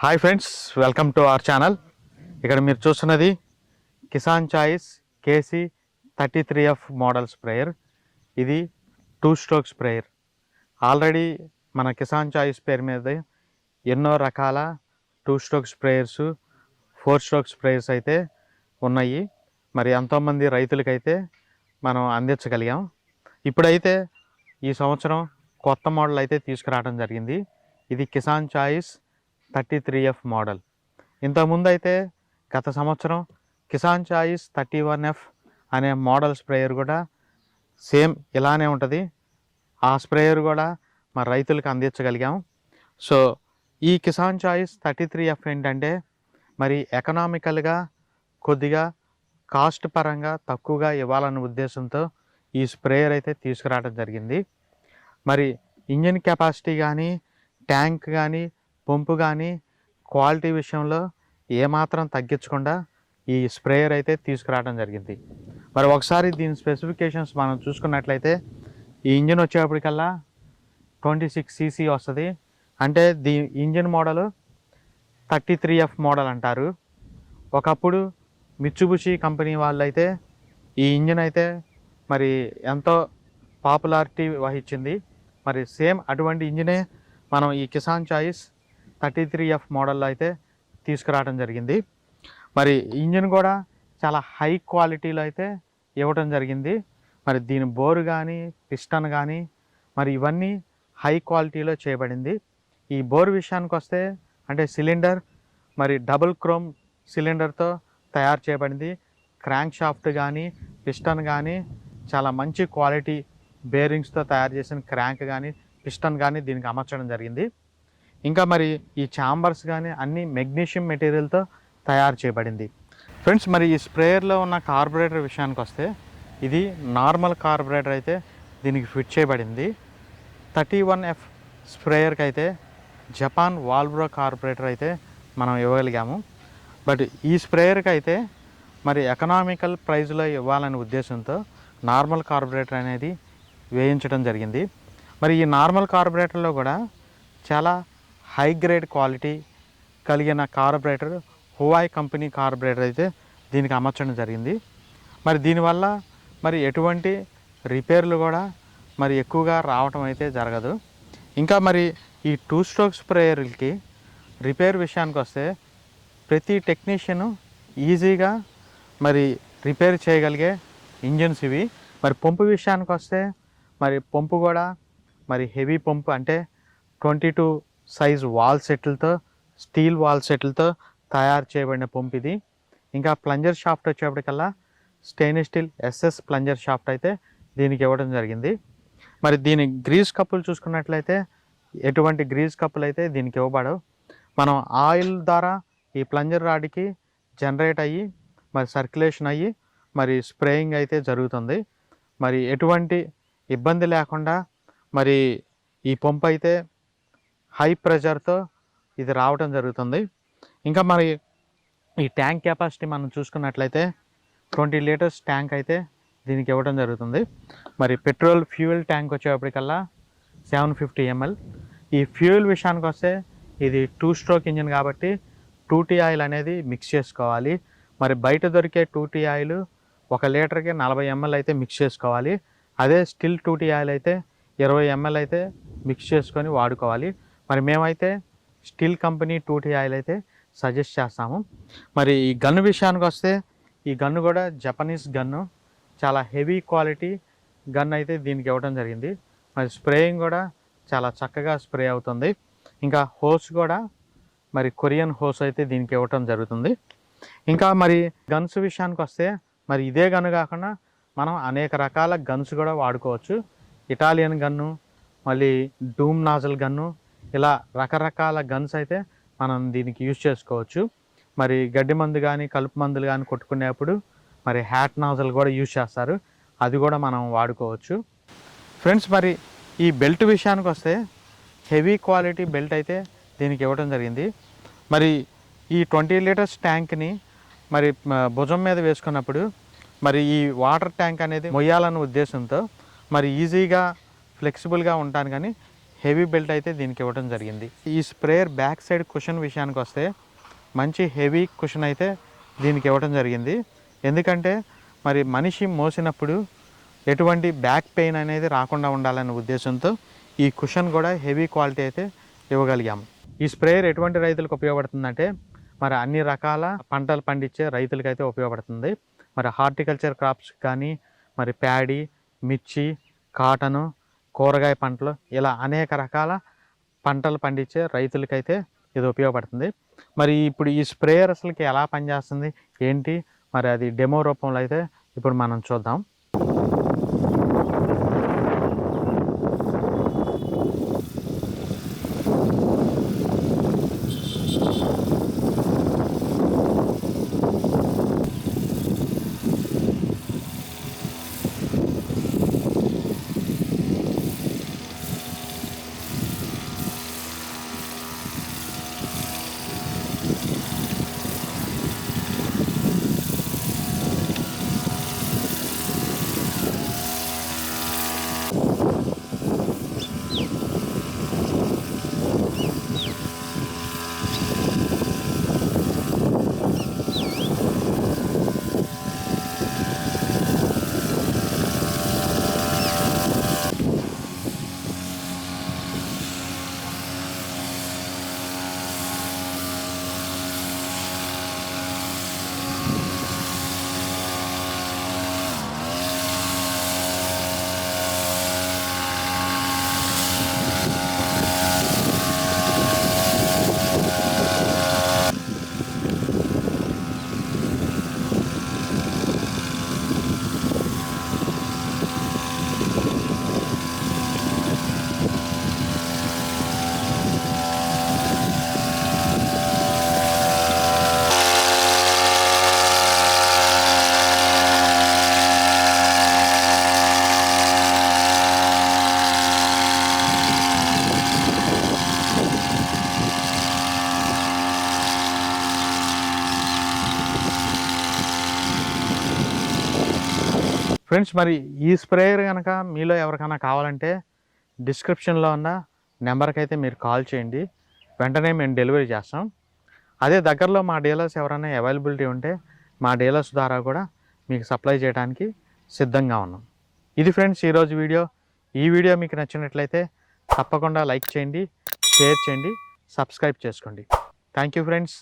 Hi friends welcome to our channel ఇక్కడ మీరు చూస్తున్నది Kisan Choice KC thirty three F model sprayer ఇది two stroke sprayer already మన Kisan choice పేరు మీద ఎన్నో రకాల two stroke sprayers four stroke sprayers అయితే ఉన్నాయి. మరి ఎంతోమంది రైతులకైతే మనం అందించగలిగాం. ఇప్పుడైతే ఈ సంవత్సరం కొత్త మోడల్ అయితే తీసుకురావడం జరిగింది. ఇది Kisan Choice thirty three F model. ఇంతకుముందు అయితే గత సంవత్సరం Kisan Choice thirty one F అనే మోడల్ స్ప్రేయర్ కూడా సేమ్ ఇలానే ఉంటుంది. ఆ స్ప్రేయర్ కూడా మా రైతులకు అందించగలిగాం. సో ఈ Kisan Choice thirty three F ఏంటంటే మరి ఎకనామికల్గా కొద్దిగా కాస్ట్ పరంగా తక్కువగా ఇవ్వాలన్న ఉద్దేశంతో ఈ స్ప్రేయర్ అయితే తీసుకురావడం జరిగింది. మరి ఇంజిన్ కెపాసిటీ కానీ ట్యాంక్ కానీ పంపు కానీ క్వాలిటీ విషయంలో ఏమాత్రం తగ్గించకుండా ఈ స్ప్రేయర్ అయితే తీసుకురావడం జరిగింది. మరి ఒకసారి దీని స్పెసిఫికేషన్స్ మనం చూసుకున్నట్లయితే ఈ ఇంజిన్ వచ్చేప్పటికల్లా ట్వంటీ సిక్స్ సీసీ వస్తుంది. అంటే the engine model thirty three F model అంటారు. ఒకప్పుడు మిచ్చుబుషి కంపెనీ వాళ్ళు అయితే ఈ ఇంజిన్ అయితే మరి ఎంతో పాపులారిటీ వహించింది. మరి సేమ్ అటువంటి ఇంజినే మనం ఈ Kisan Choice thirty three F మోడల్లో అయితే తీసుకురావడం జరిగింది. మరి ఇంజిన్ కూడా చాలా హై క్వాలిటీలో అయితే ఇవ్వటం జరిగింది. మరి దీని బోరు కానీ పిస్టన్ కానీ మరి ఇవన్నీ హై క్వాలిటీలో చేయబడింది. ఈ బోర్ విషయానికి వస్తే అంటే సిలిండర్ మరి డబుల్ క్రోమ్ సిలిండర్తో తయారు చేయబడింది. క్రాంక్ షాఫ్ట్ కానీ పిస్టన్ కానీ చాలా మంచి క్వాలిటీ బేరింగ్స్తో తయారు చేసిన క్రాంక్ కానీ పిస్టన్ కానీ దీనికి అమర్చడం జరిగింది. ఇంకా మరి ఈ ఛాంబర్స్ కానీ అన్ని మెగ్నీషియం మెటీరియల్తో తయారు చేయబడింది. ఫ్రెండ్స్ మరి ఈ స్ప్రేయర్లో ఉన్న కార్బొరేటర్ విషయానికి వస్తే ఇది నార్మల్ కార్బొరేటర్ అయితే దీనికి ఫిట్ చేయబడింది. థర్టీ వన్ ఎఫ్ స్ప్రేయర్కి అయితే జపాన్ వాల్బ్రో కార్బొరేటర్ అయితే మనం ఇవ్వగలిగాము. బట్ ఈ స్ప్రేయర్కి అయితే మరి ఎకనామికల్ ప్రైజ్లో ఇవ్వాలనే ఉద్దేశంతో నార్మల్ కార్బొరేటర్ అనేది వేయించడం జరిగింది. మరి ఈ నార్మల్ కార్బొరేటర్లో కూడా చాలా హై గ్రేడ్ క్వాలిటీ కలిగిన కార్బొరేటర్ హువాయ్ కంపెనీ కార్బొరేటర్ అయితే దీనికి అమర్చడం జరిగింది. మరి దీనివల్ల మరి ఎటువంటి రిపేర్లు కూడా మరి ఎక్కువగా రావటం అయితే జరగదు. ఇంకా మరి ఈ టూ స్ట్రోక్ స్ప్రేయర్లకి రిపేర్ విషయానికి వస్తే ప్రతి టెక్నీషియను ఈజీగా మరి రిపేర్ చేయగలిగే ఇంజిన్స్ ఇవి. మరి పంపు విషయానికి వస్తే మరి పంపు కూడా మరి హెవీ పంపు అంటే ట్వంటీ టూ సైజ్ వాల్ సెట్లతో స్టీల్ వాల్ సెట్లతో తయారు చేయబడిన పంప్ ఇది. ఇంకా plunger shaft వచ్చేప్పటికల్లా stainless steel SS plunger shaft అయితే దీనికి ఇవ్వడం జరిగింది. మరి దీని గ్రీజ్ కప్పులు చూసుకున్నట్లయితే ఎటువంటి గ్రీజ్ కప్పులు అయితే దీనికి ఇవ్వబడవు. మనం ఆయిల్ ద్వారా ఈ ప్లంజర్ రాడ్కి జనరేట్ అయ్యి మరి సర్క్యులేషన్ అయ్యి మరి స్ప్రేయింగ్ అయితే జరుగుతుంది. మరి ఎటువంటి ఇబ్బంది లేకుండా మరి ఈ పంప్ అయితే హై ప్రెషర్తో ఇది రావడం జరుగుతుంది. ఇంకా మరి ఈ ట్యాంక్ కెపాసిటీ మనం చూసుకున్నట్లయితే ట్వంటీ లీటర్స్ ట్యాంక్ అయితే దీనికి ఇవ్వడం జరుగుతుంది. మరి పెట్రోల్ ఫ్యూయల్ ట్యాంక్ వచ్చేప్పటికల్లా సెవెన్ ఫిఫ్టీ ఎంఎల్. ఈ ఫ్యూయల్ విషయానికి వస్తే ఇది టూ స్ట్రోక్ ఇంజిన్ కాబట్టి టూటీ ఆయిల్ అనేది మిక్స్ చేసుకోవాలి. మరి బయట దొరికే టూటీ ఆయిల్ ఒక లీటర్కి నలభై ఎంఎల్ అయితే మిక్స్ చేసుకోవాలి. అదే స్టిల్ టూటీ ఆయిల్ అయితే ఇరవై ఎంఎల్ అయితే మిక్స్ చేసుకొని వాడుకోవాలి. మరి మేమైతే steel company two T oil అయితే సజెస్ట్ చేస్తాము. మరి ఈ గన్ను విషయానికి వస్తే ఈ గన్ను కూడా జపనీస్ గన్ను చాలా హెవీ క్వాలిటీ గన్ అయితే దీనికి ఇవ్వడం జరిగింది. మరి స్ప్రేయింగ్ కూడా చాలా చక్కగా స్ప్రే అవుతుంది. ఇంకా హోస్ కూడా మరి కొరియన్ హోస్ అయితే దీనికి ఇవ్వటం జరుగుతుంది. ఇంకా మరి గన్స్ విషయానికి వస్తే మరి ఇదే గన్ను కాకుండా మనం అనేక రకాల గన్స్ కూడా వాడుకోవచ్చు. ఇటాలియన్ గన్ను మళ్ళీ డూమ్ నాజల్ గన్ను ఇలా రకరకాల గన్స్ అయితే మనం దీనికి యూజ్ చేసుకోవచ్చు. మరి గడ్డి మందు కానీ కలుపు మందులు కానీ కొట్టుకునేప్పుడు మరి హ్యాట్ నాజల్ కూడా యూజ్ చేస్తారు. అది కూడా మనం వాడుకోవచ్చు. ఫ్రెండ్స్ మరి ఈ బెల్ట్ విషయానికి వస్తే హెవీ క్వాలిటీ బెల్ట్ అయితే దీనికి ఇవ్వడం జరిగింది. మరి ఈ ట్వంటీ లీటర్స్ ట్యాంక్ని మరి భుజం మీద వేసుకున్నప్పుడు మరి ఈ వాటర్ ట్యాంక్ అనేది మొయ్యాలన్న ఉద్దేశంతో మరి ఈజీగా ఫ్లెక్సిబుల్గా ఉంటాను కానీ హెవీ బెల్ట్ అయితే దీనికి ఇవ్వడం జరిగింది. ఈ స్ప్రేయర్ బ్యాక్ సైడ్ కుషన్ విషయానికి వస్తే మంచి హెవీ కుషన్ అయితే దీనికి ఇవ్వడం జరిగింది. ఎందుకంటే మరి మనిషి మోసినప్పుడు ఎటువంటి బ్యాక్ పెయిన్ అనేది రాకుండా ఉండాలనే ఉద్దేశంతో ఈ కుషన్ కూడా హెవీ క్వాలిటీ అయితే ఇవ్వగలిగాము ఈ స్ప్రేయర్ ఎటువంటి రైతులకు ఉపయోగపడుతుందంటే మరి అన్ని రకాల పంటలు పండించే రైతులకైతే ఉపయోగపడుతుంది. మరి హార్టికల్చర్ క్రాప్స్ కానీ మరి ప్యాడీ మిర్చి కాటను కూరగాయ పంటలు ఇలా అనేక రకాల పంటలు పండించే రైతులకైతే ఇది ఉపయోగపడుతుంది. మరి ఇప్పుడు ఈ స్ప్రేయర్ అసలుకి ఎలా పనిచేస్తుంది? ఏంటి? మరి అది డెమో రూపంలో అయితే ఇప్పుడు మనం చూద్దాం. ఫ్రెండ్స్ మరి ఈ స్ప్రేయర్ కనుక మీలో ఎవరికైనా కావాలంటే డిస్క్రిప్షన్లో ఉన్న నెంబర్కి అయితే మీరు కాల్ చేయండి. వెంటనే మేము డెలివరీ చేస్తాం. అదే దగ్గరలో మా డీలర్స్ ఎవరైనా అవైలబిలిటీ ఉంటే మా డీలర్స్ ద్వారా కూడా మీకు సప్లై చేయడానికి సిద్ధంగా ఉన్నాం. ఇది ఫ్రెండ్స్ ఈరోజు వీడియో. ఈ వీడియో మీకు నచ్చినట్లయితే తప్పకుండా లైక్ చేయండి షేర్ చేయండి సబ్స్క్రైబ్ చేసుకోండి. Thank you friends.